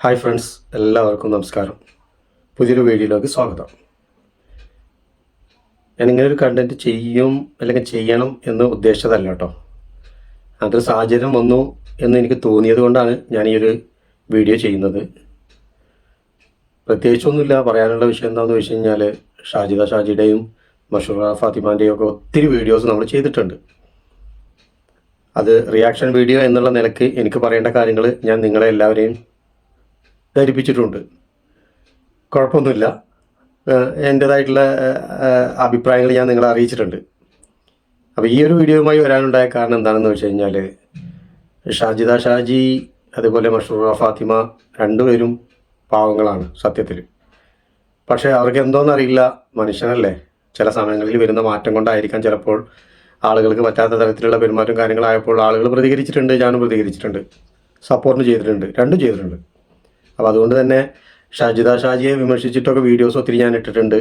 Hi friends എല്ലാവർക്കും നമസ്കാരം. പുതിയൊരു വീഡിയോയിലേക്ക് സ്വാഗതം. ഞാൻ ഇങ്ങനെ ഒരു കണ്ടന്റ് ചെയ്യും അല്ലെങ്കിൽ ചെയ്യണം എന്ന് ഉദ്ദേശിച്ചതല്ല കേട്ടോ. അതൊരു സാഹചര്യം വന്നു എന്ന് എനിക്ക് തോന്നിയത് കൊണ്ടാണ് ഞാൻ ഈ ഒരു വീഡിയോ ചെയ്യുന്നത്. പ്രത്യേകിച്ചൊന്നുമില്ല പറയാനുള്ള വിഷയം എന്താണെന്ന് വെച്ച് കഴിഞ്ഞാൽ ഷാജിദ ഷാജിയുടെയും മഷൂറ ഫാത്തിമാന്റെയും ഒക്കെ ഒത്തിരി വീഡിയോസ് നമ്മൾ ചെയ്തിട്ടുണ്ട്. അത് റിയാക്ഷൻ വീഡിയോ എന്നുള്ള നിലയ്ക്ക് എനിക്ക് പറയേണ്ട കാര്യങ്ങൾ ഞാൻ നിങ്ങളെ എല്ലാവരെയും ധരിപ്പിച്ചിട്ടുണ്ട്. കുഴപ്പമൊന്നുമില്ല. എന്റെതായിട്ടുള്ള അഭിപ്രായങ്ങൾ ഞാൻ നിങ്ങളെ അറിയിച്ചിട്ടുണ്ട്. അപ്പോൾ ഈ ഒരു വീഡിയോയുമായി വരാനുണ്ടായ കാരണം എന്താണെന്ന് വെച്ച് കഴിഞ്ഞാൽ ഷാജിദ ഷാജി അതുപോലെ മഷൂറ ഫാത്തിമ രണ്ടുപേരും പാവങ്ങളാണ് സത്യത്തിൽ പക്ഷേ അവർക്ക് എന്തോന്നറിയില്ല മനുഷ്യനല്ലേ? ചില സമയങ്ങളിൽ വരുന്ന മാറ്റം കൊണ്ടായിരിക്കാം ചിലപ്പോൾ ആളുകൾക്ക് പറ്റാത്ത തരത്തിലുള്ള പെരുമാറ്റം കാര്യങ്ങളായപ്പോൾ ആളുകൾ പ്രതികരിച്ചിട്ടുണ്ട് ഞാനും പ്രതികരിച്ചിട്ടുണ്ട്. സപ്പോർട്ട് ചെയ്തിട്ടുണ്ട് രണ്ടും ചെയ്തിട്ടുണ്ട്. അപ്പോൾ അതുകൊണ്ട് തന്നെ ഷാജിദ ഷാജിയെ വിമർശിച്ചിട്ടൊക്കെ വീഡിയോസ് ഒത്തിരി ഞാൻ ഇട്ടിട്ടുണ്ട്.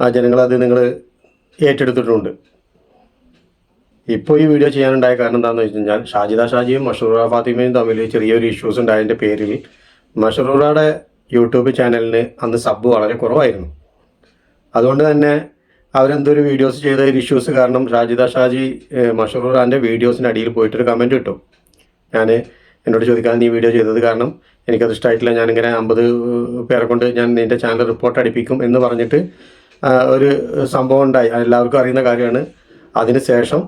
ആ ജനങ്ങളത് നിങ്ങൾ ഏറ്റെടുത്തിട്ടുണ്ട്. ഇപ്പോൾ ഈ വീഡിയോ ചെയ്യാനുണ്ടായ കാരണം എന്താണെന്ന് വെച്ച് കഴിഞ്ഞാൽ ഷാജിദ ഷാജിയും മഷറൂറ ഫാത്തിമയും തമ്മിൽ ചെറിയൊരു ഇഷ്യൂസ് ഉണ്ടായതിന്റെ പേരിൽ മഷറൂറയുടെ യൂട്യൂബ് ചാനലിന് അന്ന് സബ് വളരെ കുറവായിരുന്നു. അതുകൊണ്ട് തന്നെ അവരെന്തൊരു വീഡിയോസ് ചെയ്ത ഒരു ഇഷ്യൂസ് കാരണം ഷാജിദ ഷാജി മഷറൂറാന്റെ വീഡിയോസിന്റെ അടിയിൽ പോയിട്ടൊരു കമന്റ് കിട്ടും ഞാൻ എന്നോട് ചോദിക്കാൻ നീ വീഡിയോ ചെയ്തത് കാരണം എനിക്കത് ഇഷ്ടമായിട്ടില്ല ഞാനിങ്ങനെ അമ്പത് പേരെ കൊണ്ട് ഞാൻ നിന്റെ ചാനൽ റിപ്പോർട്ട് അടിപ്പിക്കും എന്ന് പറഞ്ഞിട്ട് ഒരു സംഭവം ഉണ്ടായി. എല്ലാവർക്കും അറിയുന്ന കാര്യമാണ്. അതിന് ശേഷം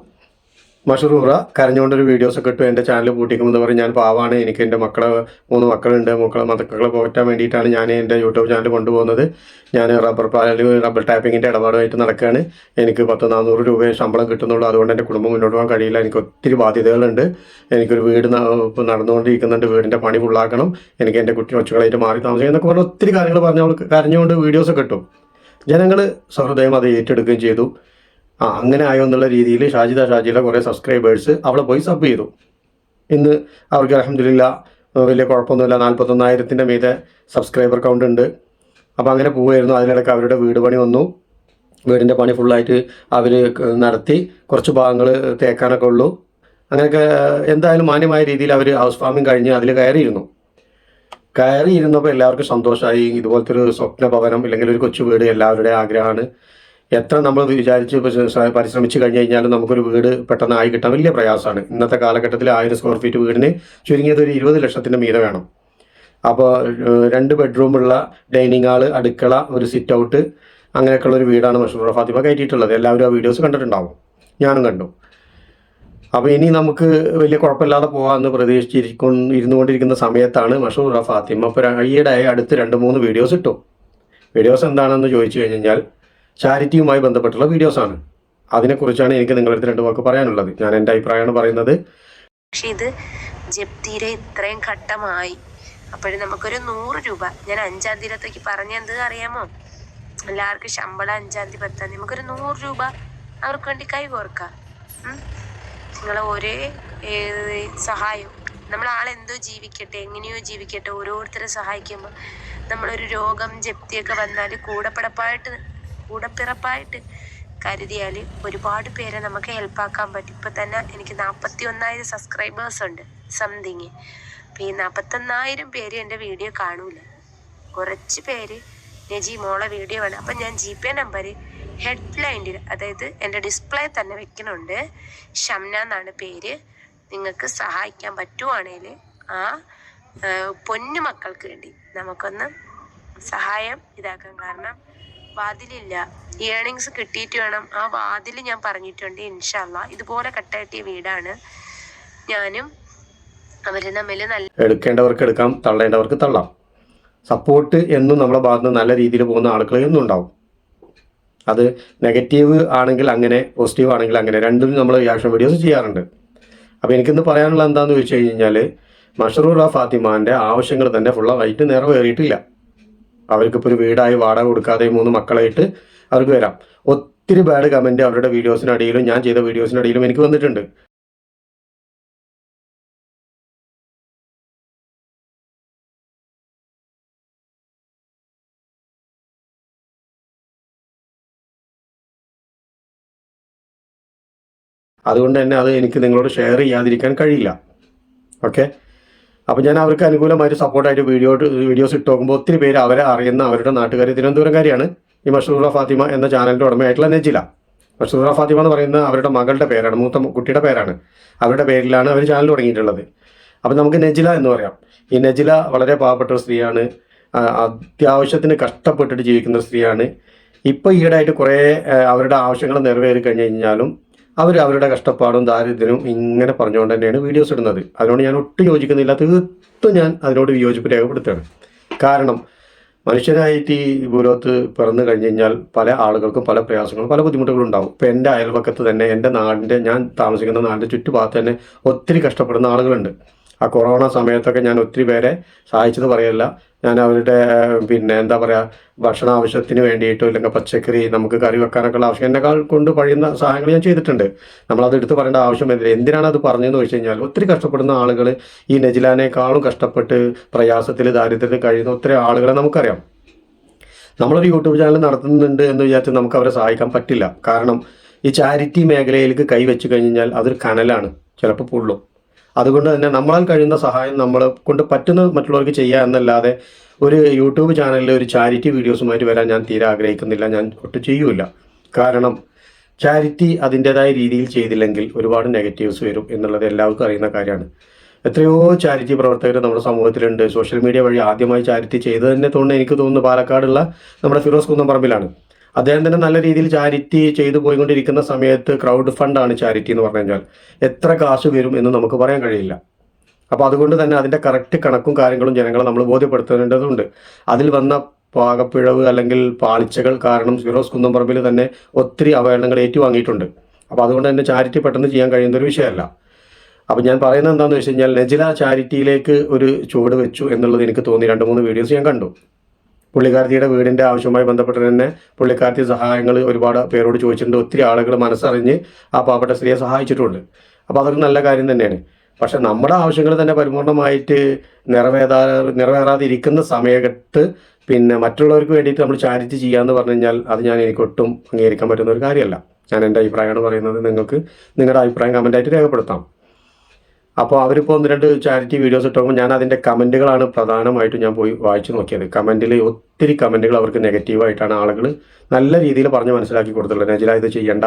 മഷറൂറ കരഞ്ഞുകൊണ്ടൊരു വീഡിയോസ് ഒക്കെ ഇട്ടു. എന്റെ ചാനൽ പൂട്ടിക്കുമ്പോൾ പറയും ഞാൻ പാവാണ്. എനിക്ക് എന്റെ മക്കളെ മൂന്ന് മക്കളുണ്ട്. മക്കളെ മക്കളെ പോറ്റാൻ വേണ്ടിയിട്ടാണ് ഞാൻ എന്റെ യൂട്യൂബ് ചാനൽ കൊണ്ടുപോകുന്നത്. ഞാൻ റബ്ബർ പാലിൽ റബ്ബർ ടാപ്പിങ്ങിന്റെ ഇടപാടുമായിട്ട് നടക്കുകയാണ്. എനിക്ക് പത്ത് നാനൂറ് രൂപ ശമ്പളം കിട്ടുന്നുള്ളൂ. അതുകൊണ്ട് എന്റെ കുടുംബം മുന്നോട്ട് പോകാൻ കഴിയില്ല. എനിക്ക് ഒത്തിരി ബാധ്യതകളുണ്ട്. എനിക്കൊരു വീട് നടന്നുകൊണ്ടിരിക്കുന്നുണ്ട്. വീടിന്റെ പണി ഫുള്ളാക്കണം എനിക്ക് എന്റെ കുട്ടി കൊച്ചുകളായിട്ട് മാറി താമസിക്കണം എന്നൊക്കെ പറഞ്ഞാൽ ഒത്തിരി കാര്യങ്ങൾ പറഞ്ഞ് അവൾക്ക് കരഞ്ഞുകൊണ്ട് വീഡിയോസ് ഒക്കെ ഇട്ടു. ജനങ്ങൾ സഹൃദയം അത് ഏറ്റെടുക്കുകയും ചെയ്തു. ആ അങ്ങനെ ആയോ എന്നുള്ള രീതിയിൽ ഷാജിദ ഷാജിയുടെ കുറേ സബ്സ്ക്രൈബേഴ്സ് അവളെ പോയി സബ് ചെയ്തു. ഇന്ന് അവർക്ക് അലഹമില്ല വലിയ കുഴപ്പമൊന്നുമില്ല. നാൽപ്പത്തൊന്നായിരത്തിന്റെ മീതെ സബ്സ്ക്രൈബർ കൗണ്ട് ഉണ്ട്. അപ്പോൾ അങ്ങനെ പോവുമായിരുന്നു അതിനിടയ്ക്ക് അവരുടെ വീട് പണി വന്നു. വീടിന്റെ പണി ഫുള്ളായിട്ട് അവർ നടത്തി. കുറച്ച് ഭാഗങ്ങൾ തേക്കാനൊക്കെ ഉള്ളൂ. അങ്ങനെയൊക്കെ എന്തായാലും മാന്യമായ രീതിയിൽ അവർ ഹൗസ് ഫാമിംഗ് കഴിഞ്ഞ് അതിൽ കയറിയിരുന്നു. കയറിയിരുന്നപ്പോൾ എല്ലാവർക്കും സന്തോഷമായി. ഇതുപോലത്തെ ഒരു സ്വപ്ന ഭവനം അല്ലെങ്കിൽ ഒരു കൊച്ചു വീട് എല്ലാവരുടെയും ആഗ്രഹമാണ്. എത്ര നമ്മൾ വിചാരിച്ച് പരിശ്രമിച്ചു കഴിഞ്ഞ് കഴിഞ്ഞാലും നമുക്കൊരു വീട് പെട്ടെന്ന് ആയി കിട്ടാൻ വലിയ പ്രയാസമാണ്. ഇന്നത്തെ കാലഘട്ടത്തിൽ ആയിരം സ്ക്വയർ ഫീറ്റ് വീടിന് ചുരുങ്ങിയത് ഒരു ഇരുപത് ലക്ഷത്തിന്റെ മീതെ വേണം. അപ്പോൾ രണ്ട് ബെഡ്റൂമുള്ള ഡൈനിങ് ഹാൾ അടുക്കള ഒരു സിറ്റ് ഔട്ട് അങ്ങനെയൊക്കെയുള്ള ഒരു വീടാണ് മഷൂർ ഫാത്തിമ കയറ്റിയിട്ടുള്ളത്. എല്ലാവരും ആ വീഡിയോസ് കണ്ടിട്ടുണ്ടാവും. ഞാനും കണ്ടു. അപ്പോൾ ഇനി നമുക്ക് വലിയ കുഴപ്പമില്ലാതെ പോകാമെന്ന് പ്രതീക്ഷിച്ചിരിക്കും ഇരുന്നുകൊണ്ടിരിക്കുന്ന സമയത്താണ് മഷൂർ ഫാത്തിമ ഇപ്പോൾ ഈയിടെ അടുത്ത് രണ്ട് മൂന്ന് വീഡിയോസ് ഇട്ടു. വീഡിയോസ് എന്താണെന്ന് ചോദിച്ചു കഴിഞ്ഞാൽ ചാരിറ്റിയുമായി ബന്ധപ്പെട്ടുള്ള വീഡിയോസാണ്. അതിനെക്കുറിച്ചാണ് എനിക്ക് നിങ്ങളുടെ അടുത്ത് രണ്ട് വാക്ക് പറയാനുള്ളത്. ഞാൻ എന്റെ അഭിപ്രായമാണ് പറയുന്നത്. പക്ഷെ ഇത് ജപ്തിയിലെ ഇത്രയും ഘട്ടമായി. അപ്പോഴും നമുക്കൊരു നൂറ് രൂപ. ഞാൻ അഞ്ചാം തീയതിയിലത്തേക്ക് പറഞ്ഞ എന്ത് അറിയാമോ? എല്ലാവർക്കും ശമ്പളം അഞ്ചാം തീയതി പത്താം തീയതി. നമുക്കൊരു നൂറ് രൂപ അവർക്ക് വേണ്ടി കൈ കോർക്കാം നിങ്ങളെ ഒരേ സഹായം. നമ്മൾ ആളെന്തോ ജീവിക്കട്ടെ എങ്ങനെയോ ജീവിക്കട്ടെ ഓരോരുത്തരെ സഹായിക്കുമ്പോൾ നമ്മളൊരു രോഗം ജപ്തിയൊക്കെ വന്നാൽ കൂടപ്പിറപ്പായിട്ട് കൂടപ്പിറപ്പായിട്ട് കരുതിയാൽ ഒരുപാട് പേരെ നമുക്ക് ഹെൽപ്പാക്കാൻ പറ്റും. ഇപ്പം തന്നെ എനിക്ക് നാൽപ്പത്തി ഒന്നായിരം സബ്സ്ക്രൈബേഴ്സ് ഉണ്ട് സംതിങ് അപ്പം ഈ നാൽപ്പത്തൊന്നായിരം പേര് എന്റെ വീഡിയോ കാണൂല. കുറച്ച് പേര് നജി മോളെ വീഡിയോ വേണം അപ്പം ഞാൻ ജി പേ നമ്പർ ഹെഡ്ലൈനിൽ അതായത് എന്റെ ഡിസ്പ്ലേ തന്നെ വെക്കുന്നുണ്ട് ഷംന എന്നാണ് പേര്. നിങ്ങൾക്ക് സഹായിക്കാൻ പറ്റുവാണേൽ ആ ആ, പൊന്നു മക്കൾക്ക് വേണ്ടി നമുക്കൊന്ന് സഹായം ഇതാക്കാം കാരണം വാതിലില്ല. ഏണിങ്സ് കിട്ടിയിട്ട് വേണം. ആ വാതിൽ ഞാൻ പറഞ്ഞിട്ടുണ്ട് ഇൻഷല്ല ഇതുപോലെ കട്ടായിട്ടിയ വീടാണ്. ഞാനും അവർ തമ്മിൽ നല്ല എടുക്കേണ്ടവർക്ക് എടുക്കാം തള്ളേണ്ടവർക്ക് തള്ളാം. സപ്പോർട്ട് എന്നും നമ്മുടെ ഭാഗത്ത് നിന്ന് നല്ല രീതിയിൽ പോകുന്ന ആളുകൾ എന്നും ഉണ്ടാവും. അത് നെഗറ്റീവ് ആണെങ്കിൽ അങ്ങനെ പോസിറ്റീവ് ആണെങ്കിൽ അങ്ങനെ രണ്ടും നമ്മൾ റിയാക്ഷൻ വീഡിയോസ് ചെയ്യാറുണ്ട്. അപ്പോൾ എനിക്കിന്ന് പറയാനുള്ള എന്താണെന്ന് ചോദിച്ചു കഴിഞ്ഞാൽ മഷറൂറ ഫാത്തിമാന്റെ ആവശ്യങ്ങൾ തന്നെ ഫുള്ളായിട്ട് നിറവേറിയിട്ടില്ല. അവർക്കിപ്പോൾ ഒരു വീടായി വാടക കൊടുക്കാതെ മൂന്ന് മക്കളായിട്ട് അവർക്ക് വരാം. ഒത്തിരി ബാഡ് കമന്റ് അവരുടെ വീഡിയോസിനടിയിലും ഞാൻ ചെയ്ത വീഡിയോസിനടിയിലും എനിക്ക് വന്നിട്ടുണ്ട്. അതുകൊണ്ട് തന്നെ അത് എനിക്ക് നിങ്ങളോട് ഷെയർ ചെയ്യാതിരിക്കാൻ കഴിയില്ല. ഓക്കെ അപ്പോൾ ഞാൻ അവർക്ക് അനുകൂലമായിട്ട് സപ്പോർട്ടായിട്ട് വീഡിയോ വീഡിയോസ് ഇട്ട് നോക്കുമ്പോൾ ഒത്തിരി പേര് അവരെ അറിയുന്ന അവരുടെ നാട്ടുകാർ തിരുവനന്തപുരംകാരിയാണ് ഈ മഷൂറ ഫാത്തിമ എന്ന ചാനലിന്റെ ഉടമയായിട്ടുള്ള നെജില. മഷൂറ ഫാത്തിമ എന്ന് പറയുന്ന അവരുടെ മകളുടെ പേരാണ് മൂത്ത കുട്ടിയുടെ പേരാണ്. അവരുടെ പേരിലാണ് അവർ ചാനൽ തുടങ്ങിയിട്ടുള്ളത്. അപ്പം നമുക്ക് നെജില എന്ന് പറയാം. ഈ നെജില വളരെ പാവപ്പെട്ട ഒരു സ്ത്രീയാണ്. അത്യാവശ്യത്തിന് കഷ്ടപ്പെട്ടിട്ട് ജീവിക്കുന്ന സ്ത്രീയാണ്. ഇപ്പോൾ ഈയിടെയായിട്ട് കുറേ അവരുടെ ആവശ്യങ്ങൾ നിറവേറി കഴിഞ്ഞ് കഴിഞ്ഞാലും അവർ അവരുടെ കഷ്ടപ്പാടും ദാരിദ്ര്യവും ഇങ്ങനെ പറഞ്ഞുകൊണ്ട് തന്നെയാണ് വീഡിയോസ് ഇടുന്നത്. അതിനോട് ഞാൻ ഒട്ടും യോജിക്കുന്നില്ല. തീർത്തും ഞാൻ അതിനോട് വിയോജിപ്പ് രേഖപ്പെടുത്തുകയാണ്. കാരണം മനുഷ്യരായിട്ട് ഈ ഭൂലോകത്ത് പിറന്നു കഴിഞ്ഞ് കഴിഞ്ഞാൽ പല ആളുകൾക്കും പല പ്രയാസങ്ങളും പല ബുദ്ധിമുട്ടുകളും ഉണ്ടാവും. ഇപ്പം എന്റെ അയൽപക്കത്ത് തന്നെ എന്റെ നാടിന്റെ ഞാൻ താമസിക്കുന്ന നാടിന്റെ ചുറ്റുഭാഗത്ത് തന്നെ ഒത്തിരി കഷ്ടപ്പെടുന്ന ആളുകളുണ്ട്. ആ കൊറോണ സമയത്തൊക്കെ ഞാൻ ഒത്തിരി പേരെ സഹായിച്ചെന്ന് പറയല്ല. ഞാൻ അവരുടെ പിന്നെ എന്താ പറയുക ഭക്ഷണ ആവശ്യത്തിന് വേണ്ടിയിട്ടോ അല്ലെങ്കിൽ പച്ചക്കറി നമുക്ക് കറി വെക്കാനൊക്കെ ഉള്ള ആവശ്യം എന്നെക്കാൾ കൊണ്ട് കഴിയുന്ന സഹായങ്ങൾ ഞാൻ ചെയ്തിട്ടുണ്ട്. നമ്മളത് എടുത്ത് പറയേണ്ട ആവശ്യമില്ല എന്തിനാണ് അത് പറഞ്ഞതെന്ന് വെച്ച് കഴിഞ്ഞാൽ ഒത്തിരി കഷ്ടപ്പെടുന്ന ആളുകൾ ഈ നെജിലാനേക്കാളും കഷ്ടപ്പെട്ട് പ്രയാസത്തിൽ ദാരിദ്ര്യത്തിൽ കഴിയുന്ന ഒത്തിരി ആളുകളെ നമുക്കറിയാം. നമ്മളൊരു യൂട്യൂബ് ചാനൽ നടത്തുന്നുണ്ട് എന്ന് വിചാരിച്ച് നമുക്ക് അവരെ സഹായിക്കാൻ പറ്റില്ല. കാരണം ഈ ചാരിറ്റി മേഖലയിലേക്ക് കൈവച്ച് കഴിഞ്ഞാൽ അതൊരു കനലാണ്. ചിലപ്പോൾ പൊള്ളും. അതുകൊണ്ട് തന്നെ നമ്മളാൽ കഴിയുന്ന സഹായം നമ്മളെ കൊണ്ട് പറ്റുന്നത് മറ്റുള്ളവർക്ക് ചെയ്യുക എന്നല്ലാതെ ഒരു യൂട്യൂബ് ചാനലിൽ ഒരു ചാരിറ്റി വീഡിയോസുമായിട്ട് വരാൻ ഞാൻ തീരെ ആഗ്രഹിക്കുന്നില്ല. ഞാൻ ഒട്ടും ചെയ്യൂല കാരണം ചാരിറ്റി അതിന്റെതായ രീതിയിൽ ചെയ്തില്ലെങ്കിൽ ഒരുപാട് നെഗറ്റീവ്സ് വരും എന്നുള്ളത് എല്ലാവർക്കും അറിയുന്ന കാര്യമാണ്. എത്രയോ ചാരിറ്റി പ്രവർത്തകർ നമ്മുടെ സമൂഹത്തിലുണ്ട്. സോഷ്യൽ മീഡിയ വഴി ആദ്യമായി ചാരിറ്റി ചെയ്തു തന്നെ തോന്നുന്നു എനിക്ക് തോന്നുന്നു പാലക്കാടുള്ള നമ്മുടെ ഫിറോസ് കുന്നംപറമ്പിലാണ്. അദ്ദേഹം തന്നെ നല്ല രീതിയിൽ ചാരിറ്റി ചെയ്തു പോയിക്കൊണ്ടിരിക്കുന്ന സമയത്ത് ക്രൗഡ് ഫണ്ടാണ് ചാരിറ്റി എന്ന് പറഞ്ഞു കഴിഞ്ഞാൽ. എത്ര കാശ് വരും എന്ന് നമുക്ക് പറയാൻ കഴിയില്ല. അപ്പോൾ അതുകൊണ്ട് തന്നെ അതിന്റെ കറക്റ്റ് കണക്കും കാര്യങ്ങളും ജനങ്ങളെ നമ്മൾ ബോധ്യപ്പെടുത്തേണ്ടതുണ്ട്. അതിൽ വന്ന പാകപ്പിഴവ് അല്ലെങ്കിൽ പാളിച്ചകൾ കാരണം ഫിറോസ് കുന്നംപറമ്പിൽ തന്നെ ഒത്തിരി അവഹേളനങ്ങൾ ഏറ്റുവാങ്ങിയിട്ടുണ്ട്. അപ്പോൾ അതുകൊണ്ട് തന്നെ ചാരിറ്റി പെട്ടെന്ന് ചെയ്യാൻ കഴിയുന്ന ഒരു വിഷയമല്ല. അപ്പോൾ ഞാൻ പറയുന്നത് എന്താണെന്ന് വെച്ച് കഴിഞ്ഞാൽ നെജില ചാരിറ്റിയിലേക്ക് ഒരു ചുവട് വെച്ചു എന്നുള്ളത് എനിക്ക് തോന്നി. രണ്ട് മൂന്ന് വീഡിയോസ് ഞാൻ കണ്ടു. പുള്ളിക്കാരത്തിയുടെ വീടിന്റെ ആവശ്യവുമായി ബന്ധപ്പെട്ട് തന്നെ പുള്ളിക്കാർത്തി സഹായങ്ങൾ ഒരുപാട് പേരോട് ചോദിച്ചിട്ടുണ്ട്. ഒത്തിരി ആളുകൾ മനസ്സറിഞ്ഞ് ആ പാവപ്പെട്ട സ്ത്രീയെ സഹായിച്ചിട്ടുണ്ട്. അപ്പോൾ അതൊരു നല്ല കാര്യം തന്നെയാണ്. പക്ഷെ നമ്മുടെ ആവശ്യങ്ങൾ തന്നെ പരിപൂർണമായിട്ട് നിറവേറാ നിറവേറാതെ ഇരിക്കുന്ന സമയത്ത് പിന്നെ മറ്റുള്ളവർക്ക് വേണ്ടിയിട്ട് നമ്മൾ ചാരിറ്റി ചെയ്യാന്ന് പറഞ്ഞു കഴിഞ്ഞാൽ അത് ഞാൻ എനിക്ക് ഒട്ടും അംഗീകരിക്കാൻ പറ്റുന്ന ഒരു കാര്യമല്ല. ഞാൻ എന്റെ അഭിപ്രായമാണ് പറയുന്നത്. നിങ്ങൾക്ക് നിങ്ങളുടെ അഭിപ്രായം കമന്റായിട്ട് രേഖപ്പെടുത്താം. അപ്പോൾ അവരിപ്പോൾ ഒന്ന് രണ്ട് ചാരിറ്റി വീഡിയോസ് ഇട്ടുമ്പോൾ ഞാൻ അതിന്റെ കമന്റുകളാണ് പ്രധാനമായിട്ടും ഞാൻ പോയി വായിച്ചു നോക്കിയത്. കമന്റിൽ ഒത്തിരി കമന്റുകൾ അവർക്ക് നെഗറ്റീവായിട്ടാണ് ആളുകൾ നല്ല രീതിയിൽ പറഞ്ഞ് മനസ്സിലാക്കി കൊടുത്തുള്ളത് നജില ഇത് ചെയ്യണ്ട.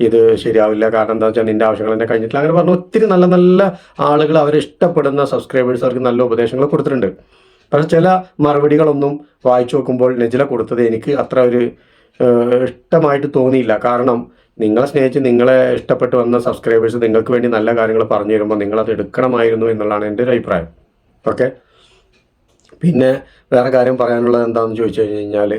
ഇത് ശരിയാവില്ല. കാരണം എന്താ വെച്ചാൽ നിന്റെ ആവശ്യങ്ങൾ തന്നെ കഴിഞ്ഞിട്ടില്ല. അങ്ങനെ പറഞ്ഞ ഒത്തിരി നല്ല നല്ല ആളുകൾ അവരെ ഇഷ്ടപ്പെടുന്ന സബ്സ്ക്രൈബേഴ്സ് അവർക്ക് നല്ല ഉപദേശങ്ങൾ കൊടുത്തിട്ടുണ്ട്. പക്ഷേ ചില മറുപടികളൊന്നും വായിച്ചു നോക്കുമ്പോൾ നജില കൊടുത്തത് എനിക്ക് അത്ര ഒരു ഇഷ്ടമായിട്ട് തോന്നിയില്ല. കാരണം നിങ്ങളെ സ്നേഹിച്ച് നിങ്ങളെ ഇഷ്ടപ്പെട്ട് വന്ന സബ്സ്ക്രൈബേഴ്സ് നിങ്ങൾക്ക് വേണ്ടി നല്ല കാര്യങ്ങൾ പറഞ്ഞു തരുമ്പോൾ നിങ്ങളത് എടുക്കണമായിരുന്നു എന്നുള്ളതാണ് എന്റെ ഒരു അഭിപ്രായം. ഓക്കെ പിന്നെ വേറെ കാര്യം പറയാനുള്ളത് എന്താണെന്ന് ചോദിച്ചു കഴിഞ്ഞാൽ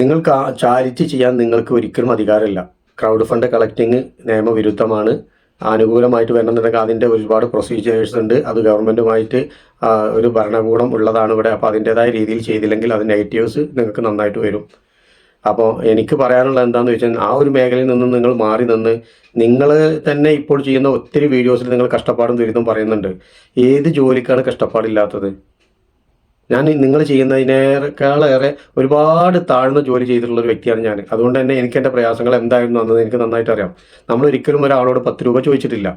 നിങ്ങൾക്ക് ചാരിറ്റി ചെയ്യാൻ നിങ്ങൾക്ക് ഒരിക്കലും അധികാരമില്ല. ക്രൗഡ് ഫണ്ട് കളക്ടിങ് നിയമവിരുദ്ധമാണ്. അനുകൂലമായിട്ട് വരണമെന്നുണ്ടെങ്കിൽ അതിന്റെ ഒരുപാട് പ്രൊസീജിയേഴ്സ് ഉണ്ട്. അത് ഗവൺമെന്റുമായിട്ട് ഒരു ഭരണകൂടം ഉള്ളതാണ് ഇവിടെ. അപ്പോൾ അതിന്റെതായ രീതിയിൽ ചെയ്തില്ലെങ്കിൽ അത് നെഗറ്റീവ്സ് നിങ്ങൾക്ക് നന്നായിട്ട് വരും. അപ്പോൾ എനിക്ക് പറയാനുള്ളത് എന്താണെന്ന് വെച്ചാൽ ആ ഒരു മേഖലയിൽ നിന്ന് നിങ്ങൾ മാറി നിന്ന് നിങ്ങൾ തന്നെ ഇപ്പോൾ ചെയ്യുന്ന ഒത്തിരി വീഡിയോസിൽ നിങ്ങൾ കഷ്ടപ്പാടും ദുരിതം പറയുന്നുണ്ട്. ഏത് ജോലിക്കാണ് കഷ്ടപ്പാടില്ലാത്തത്? ഞാൻ നിങ്ങൾ ചെയ്യുന്നതിനേക്കാളേറെ ഒരുപാട് താഴ്ന്ന ജോലി ചെയ്തിട്ടുള്ള ഒരു വ്യക്തിയാണ് ഞാൻ. അതുകൊണ്ട് തന്നെ എനിക്ക് എന്റെ പ്രയാസങ്ങൾ എന്തായിരുന്നു എന്നത് എനിക്ക് നന്നായിട്ട് അറിയാം. നമ്മൾ ഒരിക്കലും ഒരാളോട് പത്ത് രൂപ ചോദിച്ചിട്ടില്ല.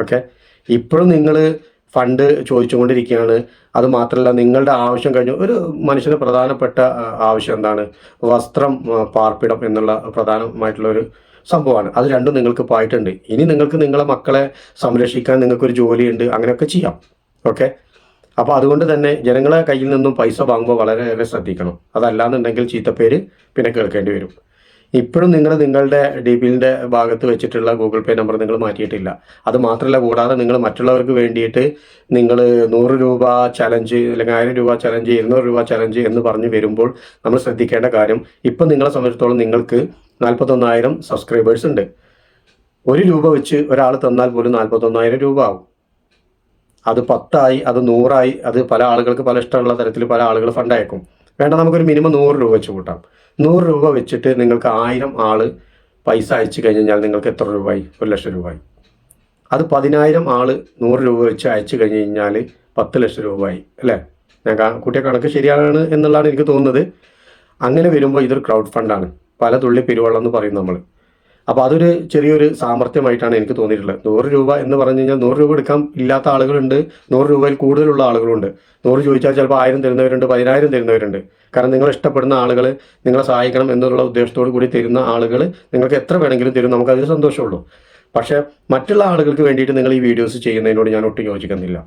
ഓക്കെ? ഇപ്പോഴും നിങ്ങൾ ഫണ്ട് ചോദിച്ചുകൊണ്ടിരിക്കുകയാണ്. അത് മാത്രമല്ല നിങ്ങളുടെ ആവശ്യം കഴിഞ്ഞു. ഒരു മനുഷ്യന് പ്രധാനപ്പെട്ട ആവശ്യം എന്താണ്? വസ്ത്രം പാർപ്പിടം എന്നുള്ള പ്രധാനമായിട്ടുള്ള ഒരു സംഭവമാണ്. അത് രണ്ടും നിങ്ങൾക്ക് പോയിട്ടുണ്ട്. ഇനി നിങ്ങൾക്ക് നിങ്ങളെ മക്കളെ സംരക്ഷിക്കാൻ നിങ്ങൾക്കൊരു ജോലിയുണ്ട്. അങ്ങനെയൊക്കെ ചെയ്യാം. ഓക്കെ? അപ്പോൾ അതുകൊണ്ട് തന്നെ ജനങ്ങളെ കയ്യിൽ നിന്നും പൈസ വാങ്ങുമ്പോൾ വളരെയേറെ ശ്രദ്ധിക്കണം. അതല്ലാന്നുണ്ടെങ്കിൽ ചീത്തപ്പേര് പിന്നെ കേൾക്കേണ്ടി വരും. ഇപ്പോഴും നിങ്ങൾ നിങ്ങളുടെ ഡി ബിലിന്റെ ഭാഗത്ത് വെച്ചിട്ടുള്ള ഗൂഗിൾ പേ നമ്പർ നിങ്ങൾ മാറ്റിയിട്ടില്ല. അത് മാത്രമല്ല കൂടാതെ നിങ്ങൾ മറ്റുള്ളവർക്ക് വേണ്ടിയിട്ട് നിങ്ങൾ നൂറ് രൂപ ചലഞ്ച് അല്ലെങ്കിൽ ആയിരം രൂപ ചലഞ്ച് ഇരുന്നൂറ് രൂപ ചലഞ്ച് എന്ന് പറഞ്ഞ് വരുമ്പോൾ നമ്മൾ ശ്രദ്ധിക്കേണ്ട കാര്യം ഇപ്പം നിങ്ങളെ സംബന്ധിച്ചിടത്തോളം നിങ്ങൾക്ക് നാൽപ്പത്തൊന്നായിരം സബ്സ്ക്രൈബേഴ്സ് ഉണ്ട്. ഒരു രൂപ വെച്ച് ഒരാൾ തന്നാൽ പോലും നാൽപ്പത്തൊന്നായിരം രൂപ ആവും. അത് പത്തായി അത് നൂറായി അത് പല ആളുകൾക്ക് പല ഇഷ്ടമുള്ള തരത്തിൽ പല ആളുകൾ ഫണ്ട് അയക്കും. വേണ്ട നമുക്കൊരു മിനിമം നൂറ് രൂപ വെച്ച് കൂട്ടാം. നൂറ് രൂപ വെച്ചിട്ട് നിങ്ങൾക്ക് ആയിരം ആൾ പൈസ അയച്ചു കഴിഞ്ഞാൽ നിങ്ങൾക്ക് എത്ര രൂപയായി ഒരു ലക്ഷം രൂപയായി അത് പതിനായിരം ആൾ നൂറ് രൂപ വെച്ച് അയച്ചു കഴിഞ്ഞ് കഴിഞ്ഞാൽ പത്ത് ലക്ഷം രൂപയായി അല്ലേ? ഞാൻ കൂട്ടിയ കണക്ക് ശരിയാണ് എന്നുള്ളതാണ് എനിക്ക് തോന്നുന്നത്. അങ്ങനെ വരുമ്പോൾ ഇതൊരു ക്രൗഡ് ഫണ്ടാണ് പല തുള്ളി പെരുവെള്ളം എന്ന് പറയും നമ്മൾ അപ്പോൾ അതൊരു ചെറിയൊരു സാമർത്ഥ്യമായിട്ടാണ് എനിക്ക് തോന്നിയിട്ടുള്ളത്. നൂറ് രൂപ എന്ന് പറഞ്ഞു കഴിഞ്ഞാൽ നൂറ് രൂപ എടുക്കാൻ ഇല്ലാത്ത ആളുകളുണ്ട്. നൂറ് രൂപയിൽ കൂടുതലുള്ള ആളുകളുണ്ട്. നൂറ് ചോദിച്ചാൽ ചിലപ്പോൾ ആയിരം തരുന്നവരുണ്ട് പതിനായിരം തരുന്നവരുണ്ട്. കാരണം നിങ്ങൾ ഇഷ്ടപ്പെടുന്ന ആളുകൾ നിങ്ങളെ സഹായിക്കണം എന്നുള്ള ഉദ്ദേശത്തോടു കൂടി തരുന്ന ആളുകൾ നിങ്ങൾക്ക് എത്ര വേണമെങ്കിലും തരും നമുക്ക് നമുക്കതിൽ സന്തോഷമുള്ളൂ. പക്ഷേ മറ്റുള്ള ആളുകൾക്ക് വേണ്ടിയിട്ട് നിങ്ങൾ ഈ വീഡിയോസ് ചെയ്യുന്നതിനോട് ഞാൻ ഒട്ടും യോജിക്കുന്നില്ല.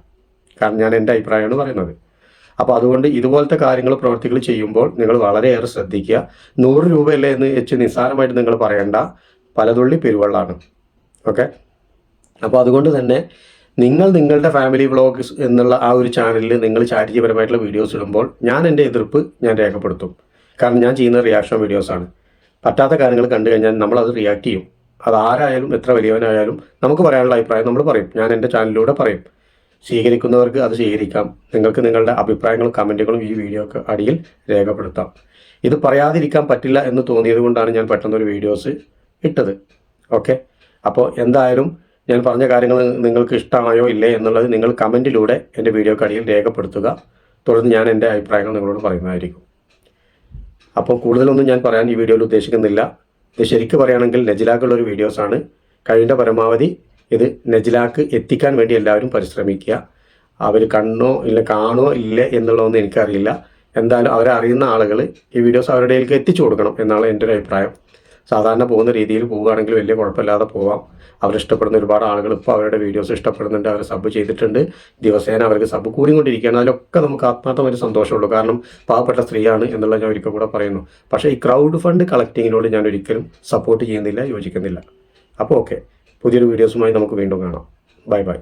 കാരണം ഞാൻ എന്റെ അഭിപ്രായമാണ് പറയുന്നത്. അപ്പോൾ അതുകൊണ്ട് ഇതുപോലത്തെ കാര്യങ്ങൾ പ്രവർത്തികൾ ചെയ്യുമ്പോൾ നിങ്ങൾ വളരെയേറെ ശ്രദ്ധിക്കുക. നൂറ് രൂപയല്ലേ എന്ന് വെച്ച് നിസ്സാരമായിട്ട് നിങ്ങൾ പറയേണ്ട. പലതുള്ളി പെരുവള്ളാണ്. ഓക്കെ? അപ്പോൾ അതുകൊണ്ട് തന്നെ നിങ്ങൾ നിങ്ങളുടെ ഫാമിലി വ്ളോഗ്സ് എന്നുള്ള ആ ഒരു ചാനലിൽ നിങ്ങൾ ചാരിത്യപരമായിട്ടുള്ള വീഡിയോസ് ഇടുമ്പോൾ ഞാൻ എന്റെ എതിർപ്പ് ഞാൻ രേഖപ്പെടുത്തും. കാരണം ഞാൻ ചെയ്യുന്ന റിയാക്ഷൻ വീഡിയോസാണ് പറ്റാത്ത കാര്യങ്ങൾ കണ്ടു കഴിഞ്ഞാൽ നമ്മളത് റിയാക്ട് ചെയ്യും. അത് ആരായാലും എത്ര വലിയവനായാലും നമുക്ക് പറയാനുള്ള അഭിപ്രായം നമ്മൾ പറയും. ഞാൻ എന്റെ ചാനലിലൂടെ പറയും. സ്വീകരിക്കുന്നവർക്ക് അത് സ്വീകരിക്കാം. നിങ്ങൾക്ക് നിങ്ങളുടെ അഭിപ്രായങ്ങളും കമന്റുകളും ഈ വീഡിയോക്ക് അടിയിൽ രേഖപ്പെടുത്താം. ഇത് പറയാതിരിക്കാൻ പറ്റില്ല എന്ന് തോന്നിയത് കൊണ്ടാണ് ഞാൻ പെട്ടെന്നൊരു വീഡിയോസ് ഇട്ടത്. ഓക്കെ അപ്പോൾ എന്തായാലും ഞാൻ പറഞ്ഞ കാര്യങ്ങൾ നിങ്ങൾക്ക് ഇഷ്ടമായോ ഇല്ലേ എന്നുള്ളത് നിങ്ങൾ കമന്റിലൂടെ എന്റെ വീഡിയോ കടിയിൽ രേഖപ്പെടുത്തുക. തുടർന്ന് ഞാൻ എന്റെ അഭിപ്രായങ്ങൾ നിങ്ങളോട് പറയുന്നതായിരിക്കും. അപ്പോൾ കൂടുതലൊന്നും ഞാൻ പറയാൻ ഈ വീഡിയോയിൽ ഉദ്ദേശിക്കുന്നില്ല. ഇത് ശരിക്കും പറയുകയാണെങ്കിൽ നെജിലാക്കുള്ള ഒരു വീഡിയോസാണ് കഴിയുന്ന പരമാവധി ഇത് നജിലാക്ക് എത്തിക്കാൻ വേണ്ടി എല്ലാവരും പരിശ്രമിക്കുക. അവർ കണ്ണോ ഇല്ല കാണോ ഇല്ല എന്നുള്ളതൊന്നും എനിക്കറിയില്ല. എന്തായാലും അവരറിയുന്ന ആളുകൾ ഈ വീഡിയോസ് അവരുടെ എത്തിച്ചു കൊടുക്കണം എന്നാണ് എന്റെ ഒരു അഭിപ്രായം. സാധാരണ പോകുന്ന രീതിയിൽ പോവുകയാണെങ്കിൽ വലിയ കുഴപ്പമില്ലാതെ പോവാം. അവരിഷ്ടപ്പെടുന്ന ഒരുപാട് ആളുകൾ ഇപ്പോൾ അവരുടെ വീഡിയോസ് ഇഷ്ടപ്പെടുന്നുണ്ട്. അവർ സബ് ചെയ്തിട്ടുണ്ട്. ദിവസേന അവർക്ക് സബ് കൂടിക്കൊണ്ടിരിക്കുകയാണ്. അതിലൊക്കെ നമുക്ക് ആത്മാർത്ഥമായിട്ട് സന്തോഷമുള്ളൂ. കാരണം പാവപ്പെട്ട സ്ത്രീയാണ് എന്നുള്ള ഞാൻ ഒരിക്കൽ കൂടെ പറയുന്നു. പക്ഷേ ഈ ക്രൗഡ് ഫണ്ട് കളക്ടിങ്ങിനോട് ഞാൻ ഒരിക്കലും സപ്പോർട്ട് ചെയ്യുന്നില്ല യോജിക്കുന്നില്ല. അപ്പോൾ ഓക്കെ പുതിയൊരു വീഡിയോസുമായി നമുക്ക് വീണ്ടും കാണാം. Bye bye